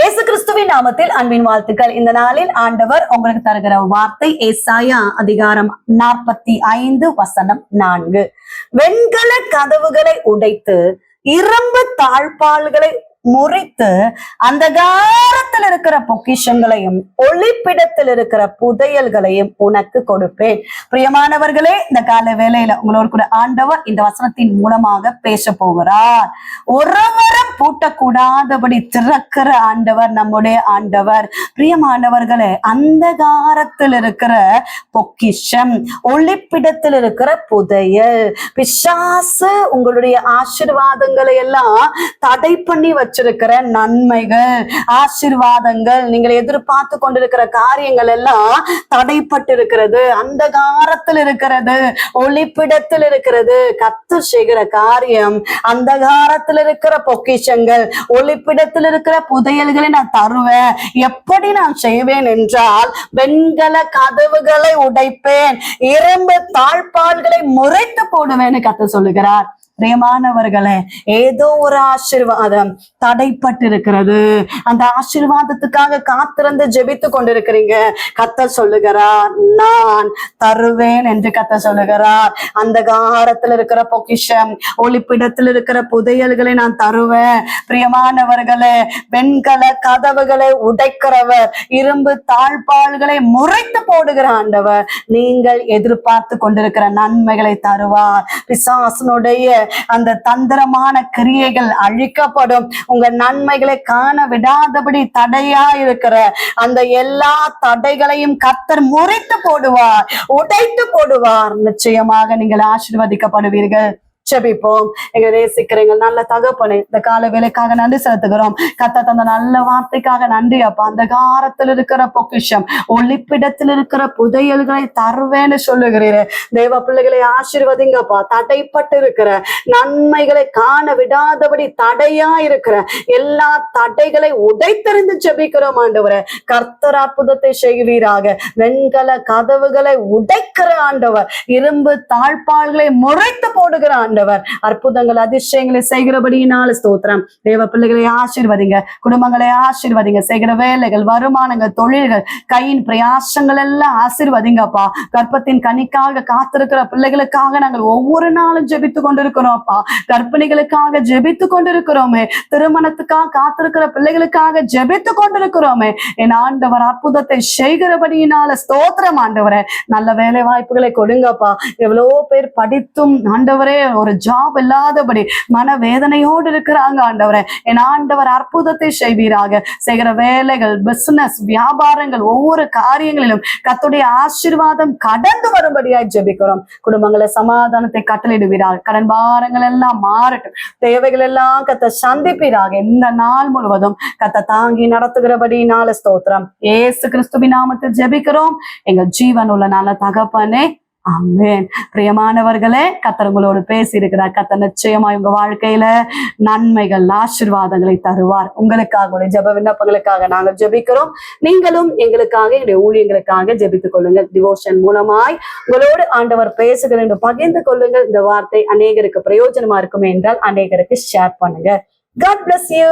இயேசு கிறிஸ்துவின் நாமத்தில் அன்பின் வாழ்த்துக்கள். இந்த நாளில் ஆண்டவர் உங்களுக்கு தருகிற வார்த்தை ஏசாயா அதிகாரம் நாற்பத்தி ஐந்து வசனம் நான்கு. வெண்கல கதவுகளை உடைத்து இரும்பு தாழ்பால்களை முறித்து அந்தகாரத்தில் இருக்கிற பொக்கிஷங்களையும் ஒளிப்பிடத்தில் இருக்கிற புதையல்களையும் உனக்கு கொடுப்பேன். பிரியமானவர்களே இந்த கால வேலையில உங்களோட கூட ஆண்டவர் இந்த வசனத்தின் மூலமாக பேச போகிறார். ஒருவரும் பூட்டக்கூடாதபடி திறக்கிற ஆண்டவர் நம்முடைய ஆண்டவர். பிரியமானவர்களே அந்தகாரத்தில் இருக்கிற பொக்கிஷம் ஒளிப்பிடத்தில் இருக்கிற புதையல் பிசாசு உங்களுடைய ஆசிர்வாதங்களை எல்லாம் தடை பண்ணி வச்சிருக்கிற நன்மைகள் ஆசிர்வாதங்கள் நீங்கள் எதிர்பார்த்து கொண்டிருக்கிற காரியங்கள் எல்லாம் தடைப்பட்டு இருக்கிறது அந்தகாரத்தில் இருக்கிறது ஒளிப்பிடத்தில் இருக்கிறது. கத்து செய்கிற காரியம் அந்த காரத்தில் இருக்கிற பொக்கிஷங்கள் ஒளிப்பிடத்தில் இருக்கிற புதையல்களை நான் தருவேன். எப்படி நான் செய்வேன் என்றால் வெண்கல கதவுகளை உடைப்பேன் இரும்பு தாழ்பால்களை முறைத்து போடுவேன்னு கத்து சொல்லுகிறார். பிரியமானவர்களே ஏதோ ஒரு ஆசிர்வாதம் தடைப்பட்டு இருக்கிறது அந்த ஆசிர்வாதத்துக்காக காத்திருந்து ஜெபித்து கொண்டிருக்கிறீங்க. கத்த சொல்லுகிறார் நான் தருவேன் என்று கத்த சொல்லுகிறார். அந்த காரத்தில் இருக்கிற பொக்கிஷம் ஒளிப்பிடத்தில் இருக்கிற புதையல்களை நான் தருவேன். பிரியமானவர்களே வெண்கல கதவுகளை உடைக்கிறவர் இரும்பு தாழ்பால்களை முறைத்து போடுகிற ஆண்டவர் நீங்கள் எதிர்பார்த்து கொண்டிருக்கிற நன்மைகளை தருவார். பிசாசனுடைய அந்த தந்திரமான கிரியைகள் அழிக்கப்படும். உங்க நன்மைகளை காண விடாதபடி தடையா இருக்கிற அந்த எல்லா தடைகளையும் கத்தர் முறித்து போடுவார் உடைத்து போடுவார். நிச்சயமாக நீங்கள் ஆசிர்வதிக்கப்படுவீர்கள். செபிப்போம் எங்க நேசிக்கிற எங்கள் நல்ல தகப்பனே இந்த கால வேலைக்காக நன்றி செலுத்துகிறோம். கத்த தந்த நல்ல வார்த்தைக்காக நன்றி அப்பா. அந்த காரத்தில் இருக்கிற பொக்கிஷம் ஒளிப்பிடத்தில் இருக்கிற புதையல்களை தருவேன்னு சொல்லுகிறீரு. தேவ பிள்ளைகளை ஆசீர்வதிங்கப்பா. தடைப்பட்டு இருக்கிற நன்மைகளை காண விடாதபடி தடையா இருக்கிற எல்லா தடைகளை உடைத்தறிந்து ஜெபிக்கிறோம் ஆண்டவரை. கர்த்தர் அற்புதத்தை செய்வீராக. வெண்கல கதவுகளை உடைக்கிற ஆண்டவர். இரும்பு தாழ்பால்களை முறைத்து போடுகிற ஆண்டவர். அற்புதங்கள் அதிசயங்களை செய்கிறபடியினால ஸ்தோத்திரம். தேவ பிள்ளைகளை ஆசீர்வதிங்க. குடும்பங்களை ஆசீர்வதிங்க. செய்கிற வேலைகள் வருமானங்கள் தொழில்கள் கையின் பிரயாசங்கள் எல்லாம் ஆசீர்வதிங்கப்பா. கர்ப்பத்தின் கனிக்காக காத்திருக்கிற பிள்ளைகளுக்காக நாங்கள் ஒவ்வொரு நாளும் ஜெபித்து கொண்டிருக்கிறோம்ப்பா. கர்ப்பிணிகளுக்காக ஜெபித்து கொண்டிருக்கிறோமே. திருமணத்துக்காக காத்திருக்கிற பிள்ளைகளுக்காக ஜெபித்து கொண்டிருக்கிறோமே. என் ஆண்டவர் அற்புதத்தை செய்கிறபடியினால ஸ்தோத்திரம் ஆண்டவரே. நல்ல வேலை வாய்ப்புகளை கொடுங்கப்பா. எவ்வளோ பேர் படித்தும் ஆண்டவரே ஒரு ஜாப் இல்லாதபடி மன வேதனையோடு இருக்கிறாங்க ஆண்டவரே. என் ஆண்டவர் அற்புதத்தை செய்வீராக. செய்கிற வேலைகள் பிசினஸ் வியாபாரங்கள் ஒவ்வொரு காரியங்களிலும் கத்துடைய ஆசீர்வாதம் கடந்து வரும்படியாய் ஜெபிக்கிறோம். குடும்பங்களை சமாதானத்தை கட்டளிடுவீராக கடன் பாரங்கள் எல்லாம் மாறட்டும். தேவைகள் எல்லாம் கத்த சந்திப்பீராக. இந்த நாள் முழுவதும் கத்த தாங்கி நடத்துகிறபடி நாள ஸ்தோத்திரம். ஏசு கிறிஸ்துவின் நாமத்தில் ஜெபிக்கிறோம். எங்கள் ஜீவன் உள்ள நல்ல தகப்பனே ஆமென். பிரியமானவர்களே கத்தர் உங்களோடு பேசி இருக்கிறார் கத்தர் நிச்சயமா உங்க வாழ்க்கையில நன்மைகள் ஆசீர்வாதங்களை தருவார். உங்களுக்காக உடைய ஜெப விண்ணப்பங்களுக்காக நாங்கள் ஜெபிக்கிறோம். நீங்களும் எங்களுக்காக எங்களுடைய ஊழியங்களுக்காக ஜெபித்துக் கொள்ளுங்கள். டிவோஷன் மூலமாய் உங்களோடு ஆண்டவர் பேசுகிறேன் என்று பகிர்ந்து கொள்ளுங்கள். இந்த வார்த்தை அநேகருக்கு பிரயோஜனமா இருக்கும் என்றால் அநேகருக்கு ஷேர் பண்ணுங்க. God bless you